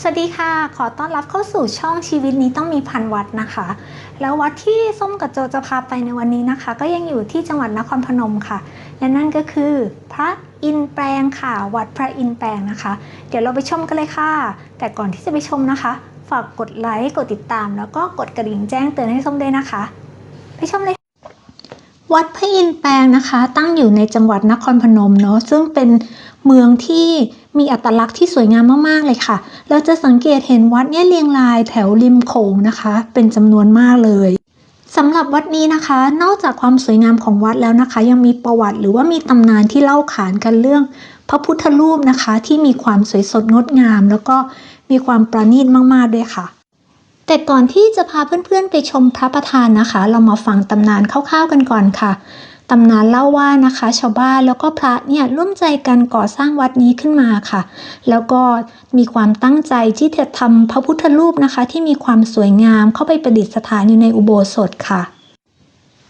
สวัสดีค่ะ ขอต้อนรับเข้าสู่ช่องชีวิตนี้ต้องมีพันวัดนะคะ แล้ววัดที่ส้มกับโจจะพาไปในวันนี้นะคะ ก็ยังอยู่ที่จังหวัดนครพนมค่ะ และนั่นก็คือ พระอินแปลงค่ะ วัดพระอินแปลงนะคะ เดี๋ยวเราไปชมกันเลยค่ะ แต่ก่อนที่จะไปชมนะคะ ฝากกดไลค์ กดติดตาม แล้วก็กดกระดิ่งแจ้งเตือนให้ส้มด้วยนะคะ ไปชมเลย วัดพระอินทร์แปลงนะคะ ตั้งอยู่ในจังหวัดนครพนมเนาะซึ่งเป็นเมืองที่มีอัตลักษณ์ที่สวยงามมากๆเลยค่ะ เราจะสังเกตเห็นวัดเนี่ยเรียงรายแถวริมโขงนะคะ เป็นจำนวนมากเลยสำหรับวัดนี้นะคะ นอกจากความสวยงามของวัดแล้วนะคะ ยังมีประวัติหรือว่ามีตำนานที่เล่าขานกันเรื่อง พระพุทธรูปนะคะ ที่มีความสวยสดงดงาม แล้วก็มีความประณีตมากๆด้วยค่ะ แต่ก่อนที่จะพาเพื่อนๆไปชมพระประธานนะคะ เรามาฟังตำนานคร่าวๆกันก่อนค่ะตำนานเล่าว่านะคะ ชาวบ้านแล้วก็พระเนี่ยร่วมใจกันก่อสร้างวัดนี้ขึ้นมาค่ะ แล้วก็มีความตั้งใจที่จะทำพระพุทธรูปนะคะ ที่มีความสวยงามเข้าไปประดิษฐานอยู่ในอุโบสถค่ะ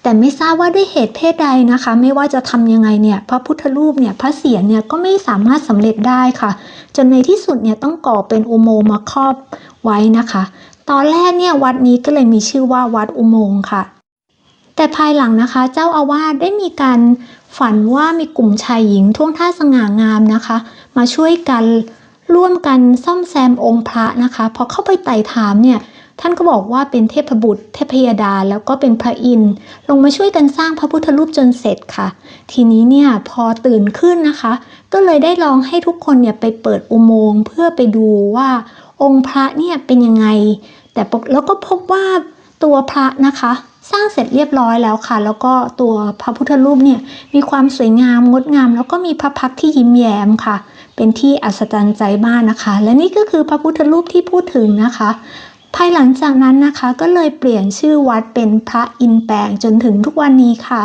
แต่ไม่ทราบว่าด้วยเหตุเพศใดนะคะ ไม่ว่าจะทำยังไงเนี่ยพระพุทธรูปเนี่ยพระเศียรเนี่ยก็ไม่สามารถสำเร็จได้ค่ะ จนในที่สุดเนี่ยต้องก่อเป็นอุโมงค์มาครอบไว้นะคะ ตอนแรกเนี่ยวัดนี้ก็เลยมีชื่อว่าวัดอุโมงค์ค่ะ แต่ภายหลังนะคะ เจ้าอาวาสได้มีการฝันว่ามีกลุ่มชายหญิงท่วงท่าสง่างามนะคะ มาช่วยกันร่วมกันซ่อมแซมองค์พระนะคะ พอเข้าไปไต่ถามเนี่ยท่านก็บอกว่าเป็นเทพบุตร เทพยดาแล้วก็เป็นพระอินทร์ลงมาช่วยกันสร้างพระพุทธรูปจนเสร็จค่ะ ทีนี้เนี่ยพอตื่นขึ้นนะคะ ก็เลยได้ลองให้ทุกคนเนี่ยไปเปิดอุโมงค์เพื่อไปดูว่าองค์พระเนี่ยเป็นยังไง แต่ปกแล้วก็พบว่าตัวพระนะคะ สร้างเสร็จเรียบร้อยแล้วค่ะ แล้วก็ตัวพระพุทธรูปเนี่ยมีความสวยงามงดงาม แล้วก็มีพระพักที่ยิ้มแย้มค่ะ เป็นที่อัศจรรย์ใจมากนะคะ และนี่ก็คือพระพุทธรูปที่พูดถึงนะคะ ภายหลังจากนั้นนะคะก็เลยเปลี่ยนชื่อวัดเป็นพระอินแปลงจนถึงทุกวันนี้ค่ะ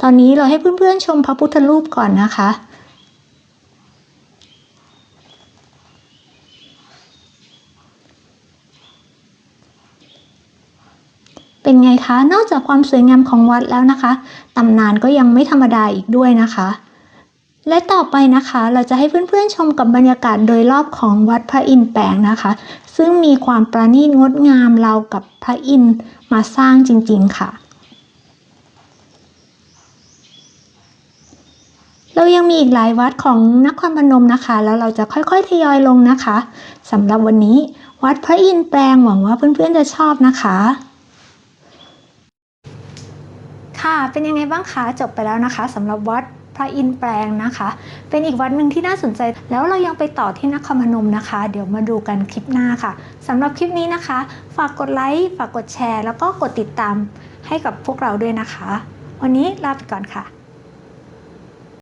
ตอนนี้เราให้เพื่อนๆชมพระพุทธรูปก่อนนะคะ เป็นไงคะ นอกจากความสวยงามของวัดแล้วนะคะ ตำนานก็ยังไม่ธรรมดาอีกด้วยนะคะ และต่อไปนะคะเราจะให้เพื่อนๆชมกับบรรยากาศโดยรอบของวัดพระอินทร์แปลงนะคะ ซึ่งมีความประณีตงดงามราวกับพระอินทร์มาสร้างจริงๆค่ะเรายังมีอีกหลายวัดของนครพนมนะคะ แล้วเราจะค่อยๆ ทยอยลงนะคะสำหรับวันนี้ วัดพระอินทร์แปลงหวังว่าเพื่อนๆจะชอบนะคะ ค่ะ เป็นยังไงบ้างคะ จบไปแล้วนะคะสำหรับวัดพระอินแปลงนะคะ เป็นอีกวัดหนึ่งที่น่าสนใจ แล้วเรายังไปต่อที่นครพนมนะคะ เดี๋ยวมาดูกันคลิปหน้าค่ะสำหรับคลิปนี้นะคะ ฝากกดไลค์ฝากกดแชร์ แล้วก็กดติดตามให้กับพวกเราด้วยนะคะ วันนี้ลาไปก่อนค่ะ